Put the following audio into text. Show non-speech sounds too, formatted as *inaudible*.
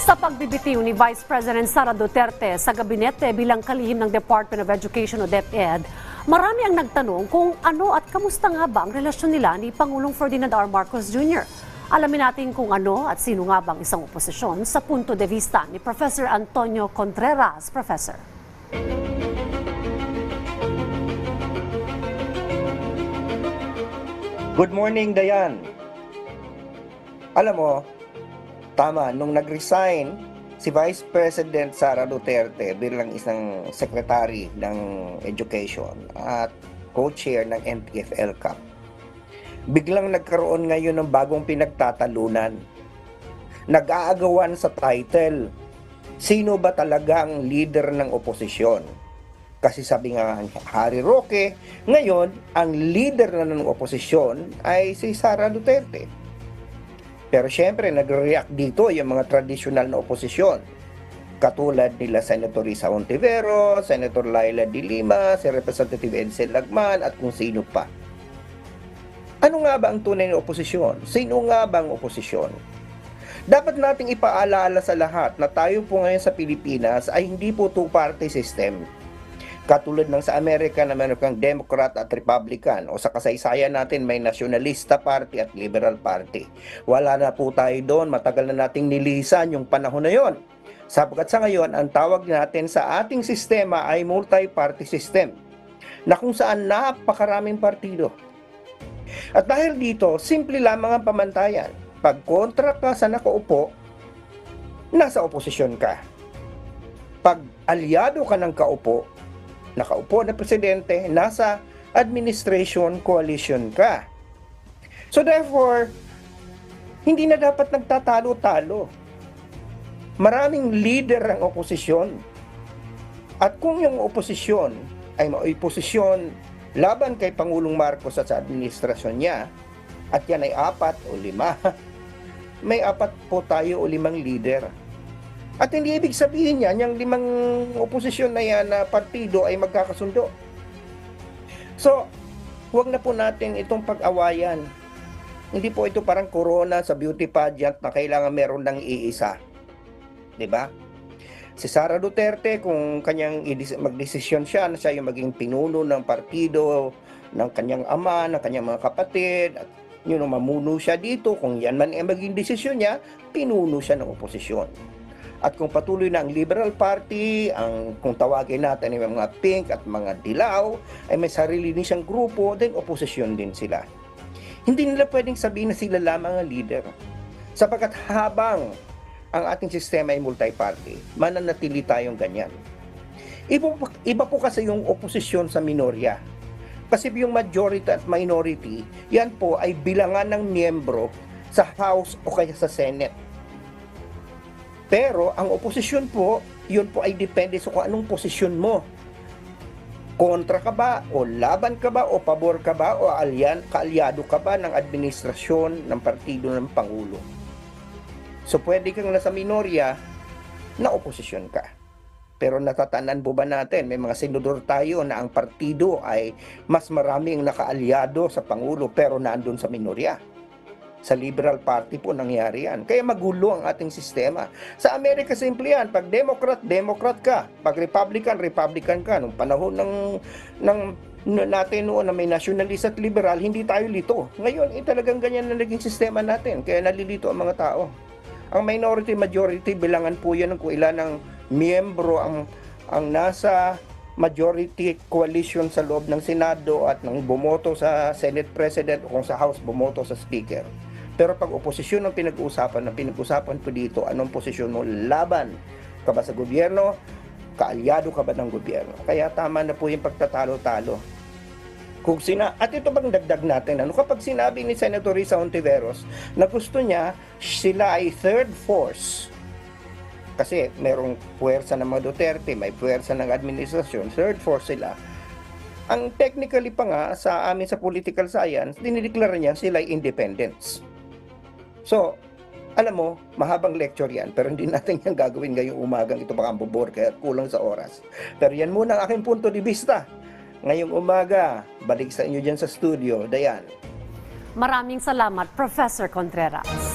Sa pagbibitiw ni Vice President Sara Duterte sa gabinete bilang kalihim ng Department of Education o DepEd, marami ang nagtanong kung ano at kamusta nga ba ang relasyon nila ni Pangulong Ferdinand R. Marcos Jr. Alamin natin kung ano at sino nga bang isang oposisyon sa punto de vista ni Professor Antonio Contreras. Professor. Good morning, Dayan. Alam mo, tama, nung nag-resign si Vice President Sara Duterte bilang isang secretary ng education at co-chair ng NTFL Cup, biglang nagkaroon ngayon ng bagong pinagtatalunan. Nag-aagawan sa title, sino ba talaga ang leader ng oposisyon? Kasi sabi nga ni Harry Roque, ngayon, ang leader na ng oposisyon ay si Sara Duterte. Pero syempre, nagre-react dito yung mga traditional na oposisyon. Katulad nila Senator Risa Ontivero, Senator Laila de Lima, si Representative Edsel Lagman, at kung sino pa. Ano nga ba ang tunay na oposisyon? Sino nga ba ang oposisyon? Dapat nating ipaalala sa lahat na tayo po ngayon sa Pilipinas ay hindi po two-party system. Katulad ng sa Amerika na meron kang Democrat at Republican o sa kasaysayan natin may Nationalista Party at Liberal Party. Wala na po tayo doon, matagal na nating nilisan yung panahon na yon. Sapagkat sa ngayon, ang tawag natin sa ating sistema ay multi-party system na kung saan napakaraming partido. At dahil dito, simple lamang ang pamantayan. Pag kontra ka sa nakaupo, nasa oposisyon ka. Pag alyado ka ng kaupo, nakaupo na presidente, nasa administration coalition ka. So therefore, hindi na dapat nagtatalo-talo. Maraming leader ang oposisyon. At kung yung oposisyon ay maoposisyon laban kay Pangulong Marcos at sa administrasyon niya, at yan ay apat o lima, *laughs* may apat po tayo o limang leader. At hindi ibig sabihin yan, yung limang oposisyon na yan na partido ay magkakasundo. So, huwag na po natin itong pag-awayan. Hindi po ito parang corona sa beauty pageant na kailangan meron ng iisa. ba? Si Sara Duterte, kung kanyang magdesisyon siya na siya yung maging pinuno ng partido, ng kanyang ama, ng kanyang mga kapatid, at yun, mamuno siya dito, kung yan man ang maging desisyon niya, pinuno siya ng oposisyon. At kung patuloy na ang Liberal Party, ang kung tawagin natin ay mga pink at mga dilaw, ay may sarili din siyang grupo, then oposisyon din sila. Hindi nila pwedeng sabihin na sila lamang ang leader. Sapagkat habang ang ating sistema ay multi-party, mananatili tayong ganyan. Iba, iba po kasi yung oposisyon sa minorya. Kasi yung majority at minority, yan po ay bilangan ng miyembro sa House o kaya sa Senate. Pero ang oposisyon po, yun po ay depende sa kung anong posisyon mo. Kontra ka ba o laban ka ba o pabor ka ba o alyan, kaalyado ka ba ng administrasyon ng partido ng Pangulo. So pwede kang nasa minorya na oposisyon ka. Pero natatandaan po ba natin, may mga senador tayo na ang partido ay mas maraming nakaalyado sa Pangulo pero nandun sa minorya. Sa Liberal Party po nangyari yan. Kaya magulo ang ating sistema. Sa Amerika simple yan. Pag Democrat, Democrat ka. Pag Republican, Republican ka. Nung panahon ng, ng natin noon na may nationalist at liberal, hindi tayo lito. Ngayon, eh, talagang ganyan na naging sistema natin. Kaya nalilito ang mga tao. Ang minority majority bilangan po yan ng kung ilan ng miyembro ang ang nasa majority coalition sa loob ng Senado at nang bumoto sa Senate President o kung sa House bumoto sa Speaker. Pero pag oposisyon ang pinag-uusapan, ang pinag-uusapan po dito, anong posisyon mo laban ka ba sa gobyerno, kaalyado ka ba ng gobyerno. Kaya tama na po yung pagtatalo-talo. Kung sina at ito bang dagdag natin ano kapag sinabi ni Senator Risa Ontiveros na gusto niya sila ay third force kasi merong puwersa ng mga Duterte, may puwersa ng administrasyon, third force sila. Ang technically pa nga sa amin sa political science, dinideklara niya sila ay independents. So, alam mo, mahabang lecture yan, pero hindi *laughs* natin yan gagawin ngayong umagang ito baka bubor kaya kulang sa oras. Pero yan muna ang aking punto de vista. Ngayong umaga, balik sa inyo dyan sa studio. Dayan. Maraming salamat, Professor Contreras.